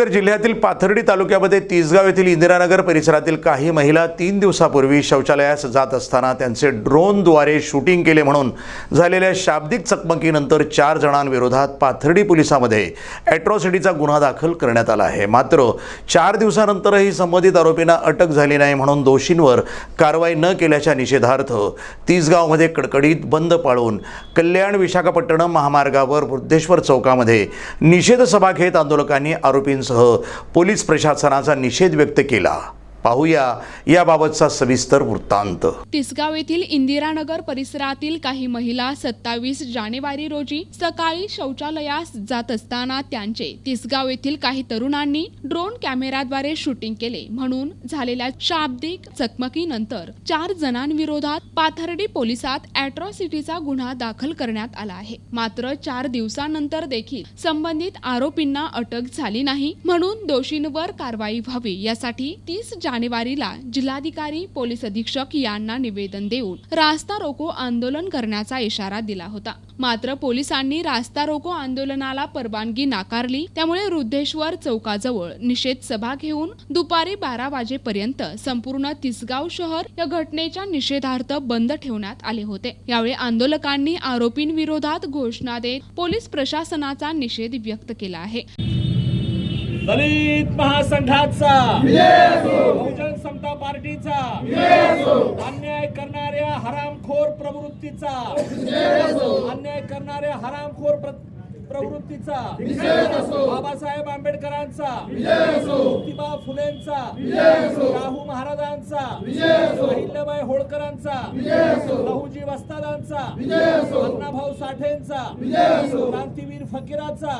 अहमदनगर जिल्ह्यातील पाथर्डी तालुक्यामध्ये तिसगाव येथील इंदिरानगर परिसरातील काही महिला तीन दिवसापूर्वी शौचालयास जात असताना त्यांचे ड्रोनद्वारे शूटिंग केले म्हणून झालेल्या शाब्दिक चकमकीनंतर चार जणांविरोधात पाथर्डी पोलिसामध्ये ॲट्रॉसिटीचा गुन्हा दाखल करण्यात आला आहे. मात्र चार दिवसानंतरही संबंधित आरोपींना अटक झाली नाही म्हणून दोषींवर कारवाई न केल्याच्या निषेधार्थ तिसगावमध्ये कडकडीत बंद पाळून कल्याण विशाखापट्टणम महामार्गावर वृद्धेश्वर चौकामध्ये निषेध सभा घेत आंदोलकांनी आरोपींसह पोलीस प्रशासनाचा निषेध व्यक्त केला. पाहूया याबाबतचा सविस्तर वृत्तांत. तिसगाव येथील इंदिरानगर परिसरातील काही महिला सत्तावीस जानेवारी रोजी सकाळी शौचालयास जात असताना त्यांचे तिसगाव येथील काही तरुणांनी ड्रोन कॅमेराद्वारे शूटिंग केले. म्हणून झालेल्या शाब्दिक चकमकीनंतर चार जणांविरोधात पाथर्डी पोलिसात अॅट्रॉसिटीचा गुन्हा दाखल करण्यात आला आहे. मात्र चार दिवसानंतर देखील संबंधित आरोपींना अटक झाली नाही म्हणून दोषींवर कारवाई व्हावी यासाठी तीस जानेवारीला जिल्हाधिकारी पोलीस अधीक्षक यांना निवेदन देऊन रास्ता रोको आंदोलन करण्याचा इशारा दिला होता. मात्र पोलिसांनी रास्ता रोको आंदोलनाला परवानगी नाकारली. त्यामुळे रुद्धेश्वर चौकाजवळ निषेध सभा घेऊन दुपारी बारा वाजेपर्यंत संपूर्ण तिसगाव शहर या घटनेच्या निषेधार्थ बंद ठेवण्यात आले होते. यावेळी आंदोलकांनी आरोपींविरोधात घोषणा देत पोलीस प्रशासनाचा निषेध व्यक्त केला आहे. दलित महासंघाचा बहुजन समता पार्टीचा अन्याय करणाऱ्या हरामखोर प्रवृत्तीचा अन्याय करणाऱ्या हरामखोर प्र- प्रवृत्तीचा. बाबासाहेब आंबेडकरांचा. ज्योतिबा फुलेंचा. शाहू महाराजांचा. अहिल्याबाई होळकरांचा. लहुजी वस्तादांचा. अण्णाभाऊ साठेंचा. क्रांतीवीर फकीराचा.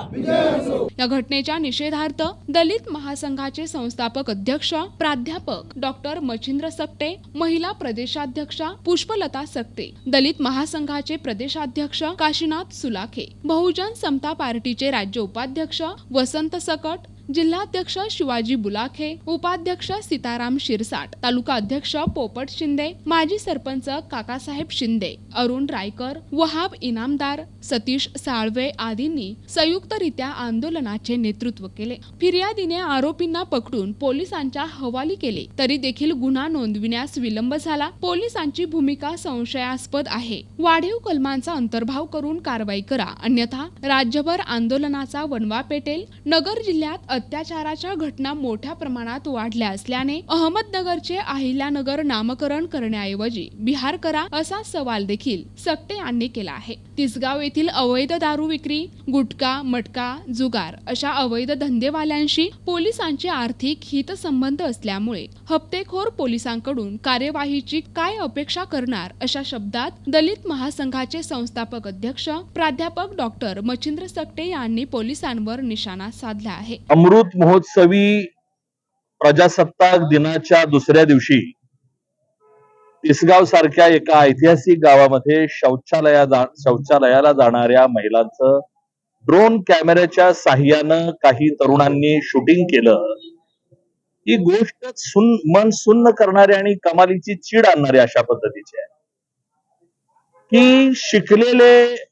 या घटनेच्या निषेधार्थ दलित महासंघाचे संस्थापक अध्यक्ष प्राध्यापक डॉक्टर मच्छिंद्र सकटे महिला प्रदेशाध्यक्षा पुष्पलता सकटे दलित महासंघाचे प्रदेशाध्यक्ष काशीनाथ सुलाखे बहुजन समता पार्टीचे राज्य उपाध्यक्ष वसंत सकट जिल्हाध्यक्ष शिवाजी बुलाखे उपाध्यक्ष सीताराम शिरसाट तालुका अध्यक्ष पोपट शिंदे माजी सरपंच काकासाहेब शिंदे अरुण रायकर वहाब इनामदार सतीश साळवे आदींनी संयुक्तरित्या आंदोलनाचे नेतृत्व केले. फिर्यादीने आरोपींना पकडून पोलिसांच्या हवाली केले. तरी देखील गुन्हा नोंदविण्यास विलंब झाला. पोलिसांची भूमिका संशयास्पद आहे. वाढीव कलमांचा अंतर्भाव करून कारवाई करा. अन्यथा राज्यभर आंदोलनाचा वनवा पेटेल. नगर जिल्ह्यात अत्याचाराच्या घटना मोठ्या प्रमाणात वाढल्या असल्याने अहमदनगरचे अहिल्यानगर नामकरण करण्याऐवजी बिहार करा असा सवाल देखील सकटे यांनी केला आहे. तिसगाव येथील अवैध दारू विक्री गुटखा मटका जुगार अशा अवैध धंदेवाल्यांशी पोलिसांचे आर्थिक हितसंबंध असल्यामुळे हप्तेखोर पोलिसांकडून कार्यवाहीची काय अपेक्षा करणार अशा शब्दात दलित महासंघाचे संस्थापक अध्यक्ष प्राध्यापक डॉक्टर मच्छिंद्र सकटे यांनी पोलिसांवर निशाणा साधला आहे. अमृत महोत्सवी प्रजासत्ताक दिनाच्या दुसऱ्या दिवशी तिसगाव सारख्या एका ऐतिहासिक गावामध्ये शौचालया जा- शौचालयाला जाणाऱ्या महिलांचं ड्रोन कॅमेऱ्याच्या साह्यानं काही तरुणांनी शूटिंग केलं. ही गोष्ट सुन मन सुन्न करणारी आणि कमालीची चीड आणणारी अशा पद्धतीची आहे. की शिकलेले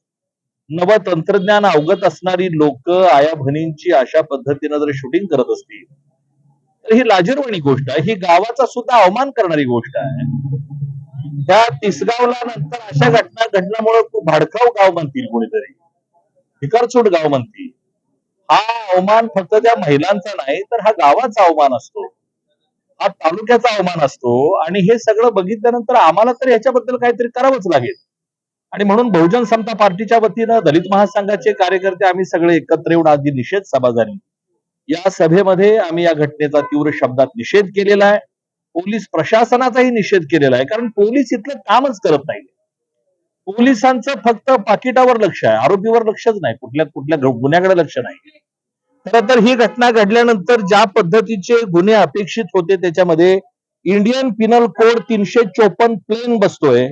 नव तंत्रज्ञान अवगत असणारी लोक आया भनींची अशा पद्धतीनं जर शूटिंग करत असतील तर ही लाजीरवाणी गोष्ट आहे. ही गावाचा सुद्धा अवमान करणारी गोष्ट आहे. त्या तिसगावला नंतर अशा घटना घडल्यामुळे खूप गाव म्हणतील कोणीतरी. भिकारचोट गाव म्हणतील हा अवमान फक्त त्या महिलांचा नाही तर हा गावाचा अवमान असतो. हा तालुक्याचा अवमान असतो. आणि हे सगळं बघितल्यानंतर आम्हाला तर याच्याबद्दल काहीतरी करावंच लागेल. आणि म्हणून बहुजन समता पार्टीच्या वतीनं दलित महासंघाचे कार्यकर्ते आम्ही सगळे एकत्र येऊन आधी निषेध सभा झाली. या सभेमध्ये आम्ही या घटनेचा तीव्र शब्दात निषेध केलेला आहे. पोलीस प्रशासनाचाही निषेध केलेला आहे. कारण पोलीस इथलं कामच करत नाही पोलिसांचं फक्त पाकिटावर लक्ष आहे. आरोपीवर लक्षच नाही. कुठल्या कुठल्या गुन्ह्याकडे लक्ष नाही. खरं तर ही घटना घडल्यानंतर ज्या पद्धतीचे गुन्हे अपेक्षित होते त्याच्यामध्ये इंडियन पिनल कोड तीनशे चोपन्न प्लेन बसतोय.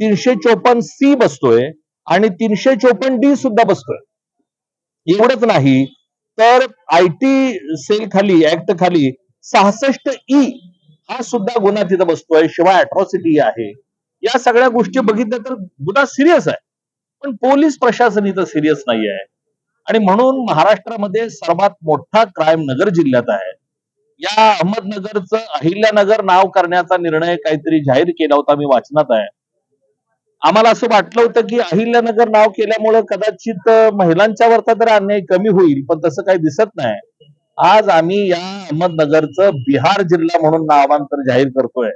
तीनशे चोपन्न सी बसतोय आणि तीनशे चोपन्न डी सुद्धा बसतोय. एवढंच नाही तर आय टी सेल खाली ऍक्ट खाली सहासष्ट ई हा सुद्धा गुन्हा तिथं बसतोय शिवाय अट्रॉसिटी आहे. या सगळ्या गोष्टी बघितल्या तर गुन्हा सिरियस आहे पण पोलीस प्रशासन इथं सिरियस नाही आहे आणि म्हणून महाराष्ट्रामध्ये सर्वात मोठा क्राईम नगर जिल्ह्यात आहे. या अहमदनगरचं अहिल्यानगर नाव करण्याचा निर्णय काहीतरी जाहीर केला होता मी वाचनात आहे. आम्हाला असं वाटलं होतं की अहिल्यानगर नाव केल्यामुळं कदाचित महिलांच्या वरता तर अन्याय कमी होईल पण तसं काही दिसत नाही. आज आम्ही या अहमदनगरचं बिहार जिल्हा म्हणून नामांतर जाहीर करतोय.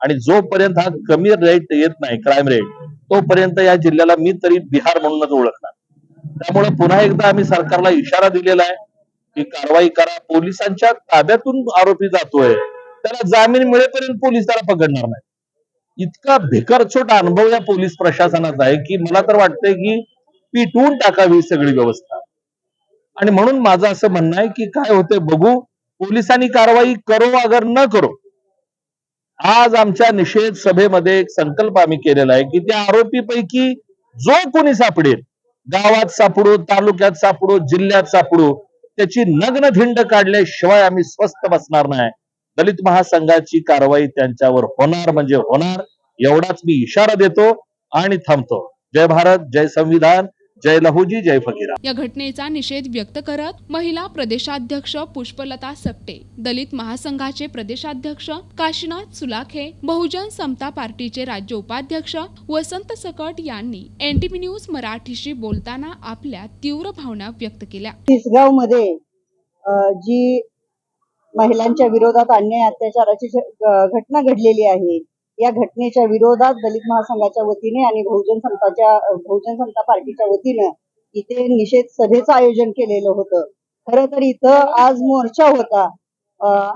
आणि जोपर्यंत हा कमी रेट येत नाही क्राईम रेट तोपर्यंत या जिल्ह्याला मी तरी बिहार म्हणूनच ओळखणार. त्यामुळे पुन्हा एकदा आम्ही सरकारला इशारा दिलेला आहे की कारवाई करा. पोलिसांच्या ताब्यातून आरोपी जातोय. त्याला जामीन मिळेपर्यंत पोलीस त्याला पकडणार नाही. इतका भिकारचोट अनुभव या पोलीस प्रशासनाचा आहे की मला तर वाटतंय की पिटवून टाकावी सगळी व्यवस्था. आणि म्हणून माझं असं म्हणणं आहे की काय होतंय बघू पोलिसांनी कारवाई करो अगर न करो. आज आमच्या निषेध सभेमध्ये एक संकल्प आम्ही केलेला आहे की त्या आरोपीपैकी जो कोणी सापडेल गावात सापडो तालुक्यात सापडो जिल्ह्यात सापडो त्याची नग्न धिंड काढल्याशिवाय आम्ही स्वस्थ बसणार नाही. दलित महासंघाची कारवाई त्यांच्यावर होणार म्हणजे होणार एवढाच मी इशारा देतो आणि थांबतो. जय भारत जय संविधान जय लहुजी जय फकीरा. या घटनेचा निषेध व्यक्त करत महिला प्रदेशाध्यक्ष पुष्पलता सपटे दलित महासंघाचे प्रदेशाध्यक्ष काशीनाथ सुलाखे बहुजन समता पार्टीचे राज्य उपाध्यक्ष वसंत सकट यांनी एनटीपी न्यूज मराठीशी बोलताना आपल्या तीव्र भावना व्यक्त केल्या. तिसगावमध्ये जी महिलांच्या विरोधात अन्याय अत्याचाराची घटना घडलेली आहे. या घटनेच्या विरोधात दलित महासंघाच्या वतीने आणि बहुजन समताच्या बहुजन समता पार्टीच्या वतीनं इथे निषेध सभेचं आयोजन केलेलं होतं. खर तर इथं आज मोर्चा होता.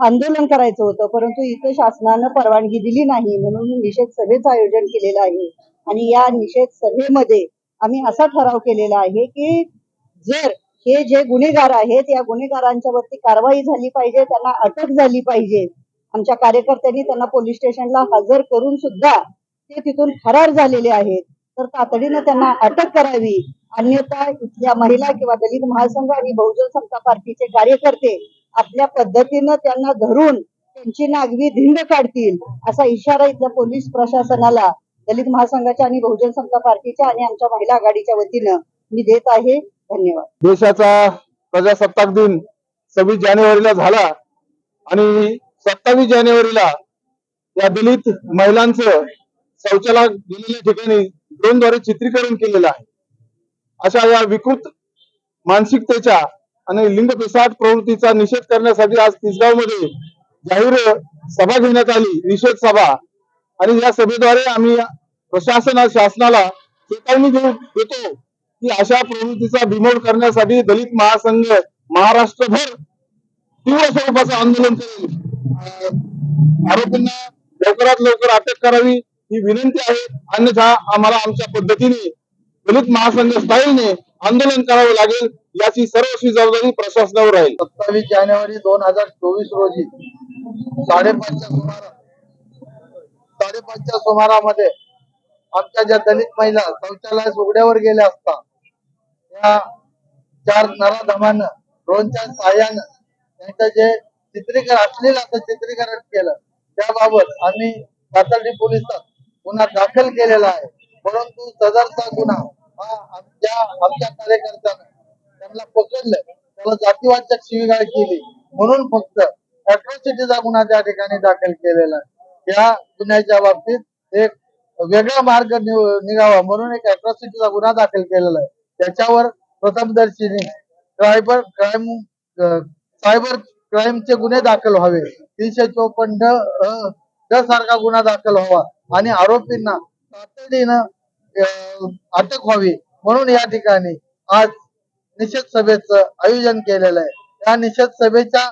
आंदोलन करायचं होतं परंतु इथं शासनानं परवानगी दिली नाही म्हणून निषेध सभेचं आयोजन केलेलं आहे. आणि या निषेध सभेमध्ये आम्ही असा ठराव केलेला आहे की जर हे जे गुन्हेगार आहेत या गुन्हेगारांच्या वरती कारवाई झाली पाहिजे त्यांना अटक झाली पाहिजे. आमच्या कार्यकर्त्यांनी त्यांना पोलीस स्टेशनला हजर करून सुद्धा ते तिथून फरार झालेले आहेत. तर तातडीनं त्यांना अटक करावी. अन्यथा इथल्या महिला किंवा दलित महासंघ आणि बहुजन समता पार्टीचे कार्यकर्ते आपल्या पद्धतीनं त्यांना धरून त्यांची नागवी धिंड काढतील असा इशारा इथल्या पोलीस प्रशासनाला दलित महासंघाच्या आणि बहुजन समता पार्टीच्या आणि आमच्या महिला आघाडीच्या वतीनं मी देत आहे. धन्यवाद. देशाचा प्रजासत्ताक दिन सव्वीस जानेवारीला झाला आणि सत्तावीस जानेवारीला या दलित महिलांचं शौचालय गेलेल्या ठिकाणी ड्रोनद्वारे चित्रीकरण केलेलं आहे. अशा या विकृत मानसिकतेच्या आणि लिंग पिसाट प्रवृत्तीचा निषेध करण्यासाठी आज तिसगावमध्ये जाहीर सभा घेण्यात आली निषेध सभा. आणि या सभेद्वारे आम्ही प्रशासना शासनाला चेतावणी देऊ देतो. की अशा प्रवृत्तीचा बिमोड करण्यासाठी दलित महासंघ महाराष्ट्रभर तीव्र स्वरूपाचं आंदोलन करेल. आरोपींना लवकरात लवकर अटक करावी ही विनंती आहे. अन्यथा आम्हाला आमच्या पद्धतीने दलित महासंघ स्टाईलने आंदोलन करावं लागेल याची सर्वस्वी जबाबदारी प्रशासनावर राहील. सत्तावीस जानेवारी दोन हजार चोवीस रोजी साडेपाचच्या सुमारा साडेपाचच्या सुमारामध्ये आमच्या ज्या दलित महिला शौचालयास उघड्यावर गेल्या असता या चार नराधमानं ड्रोनच्या सहाय्यानं त्यांचं जे चित्रीकरण असलेलं असं चित्रीकरण केलं त्याबाबत आम्ही तातडी पोलिसात गुन्हा दाखल केलेला आहे. परंतु सदरचा गुन्हा हा आमच्या आमच्या कार्यकर्त्यानं त्यांना पकडलं. त्याला जातीवाचक शिवीगाळ केली. म्हणून फक्त अट्रॉसिटीचा गुन्हा त्या ठिकाणी दाखल केलेला आहे. या गुन्ह्याच्या बाबतीत एक वेगळा मार्ग निव- निघावा म्हणून एक अट्रॉसिटीचा गुन्हा दाखल केलेला आहे. त्याच्यावर प्रथमदर्शनी सायबर क्राईम सायबर क्राईमचे गुन्हे दाखल व्हावे. तीनशे चौपन्न ड सारखा गुन्हा दाखल व्हावा. आणि आरोपींना तातडीनं अटक व्हावी. म्हणून या ठिकाणी आज निषेध सभेचं आयोजन केलेलं आहे. या निषेध सभेच्या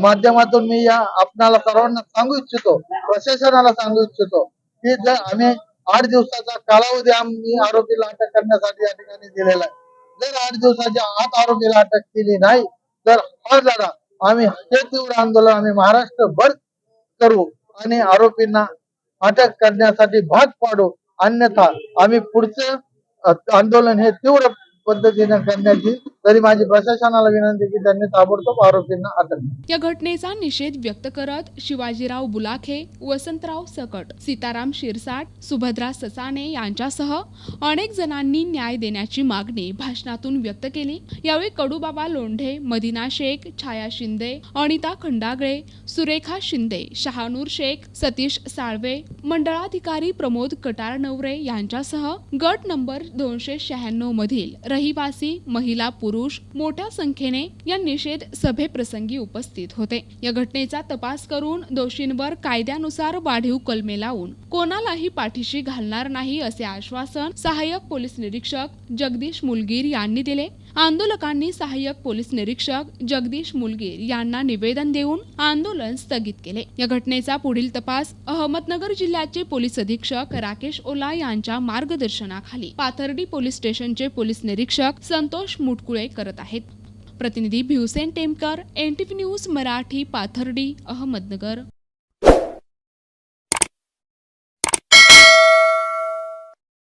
माध्यमातून मी या आपणाला सर्वांना सांगू इच्छितो प्रशासनाला सांगू इच्छितो की जर आम्ही आठ दिवसाचा कालावधी आम्ही आरोपीला अटक करण्यासाठी या ठिकाणी दिलेला आहे. जर आठ दिवसाच्या आत आरोपीला अटक केली नाही तर हा लढा आम्ही हे तीव्र आंदोलन आम्ही महाराष्ट्रभर करू आणि आरोपींना अटक करण्यासाठी भाग पाडू. अन्यथा आम्ही पुढचं आंदोलन हे तीव्र पद्धतीने करण्याची तरी माझी प्रशासनाला विनंती की त्यांनी ताबडतोब आरोपींना अटक या घटनेचा निषेध व्यक्त करत शिवाजीराव बुलाखे वसंतराव सकट सीताराम शिरसाट सुभद्रा ससाने यांच्यासह अनेक जणांनी न्याय देण्याची मागणी भाषणातून व्यक्त केली. यावेळी कडूबाबा लोंढे मदिना शेख छाया शिंदे अनिता खंडागळे सुरेखा शिंदे शहानूर शेख सतीश साळवे मंडळाधिकारी प्रमोद कटारनवरे यांच्यासह गट नंबर दोनशे शहाण्णव मधील रहिवासी महिला पुरुष मोठ्या संख्येने या निषेध सभेप्रसंगी उपस्थित होते. या घटनेचा तपास करून दोषींवर कायद्यानुसार वाढीव कलमे लावून कोणालाही पाठीशी घालणार नाही असे आश्वासन सहाय्यक पोलीस निरीक्षक जगदीश मुलगीर यांनी दिले. आंदोलकांनी सहाय्यक पोलीस निरीक्षक जगदीश मुलगीर यांना निवेदन देऊन आंदोलन स्थगित केले. या घटनेचा पुढील तपास अहमदनगर जिल्ह्याचे पोलीस अधीक्षक राकेश ओला यांच्या मार्गदर्शनाखाली पाथर्डी पोलीस स्टेशनचे पोलीस निरीक्षक संतोष मुटकुळे करत आहेत. प्रतिनिधी भिवसेन टेमकर एनटीव्ही न्यूज मराठी पाथर्डी अहमदनगर.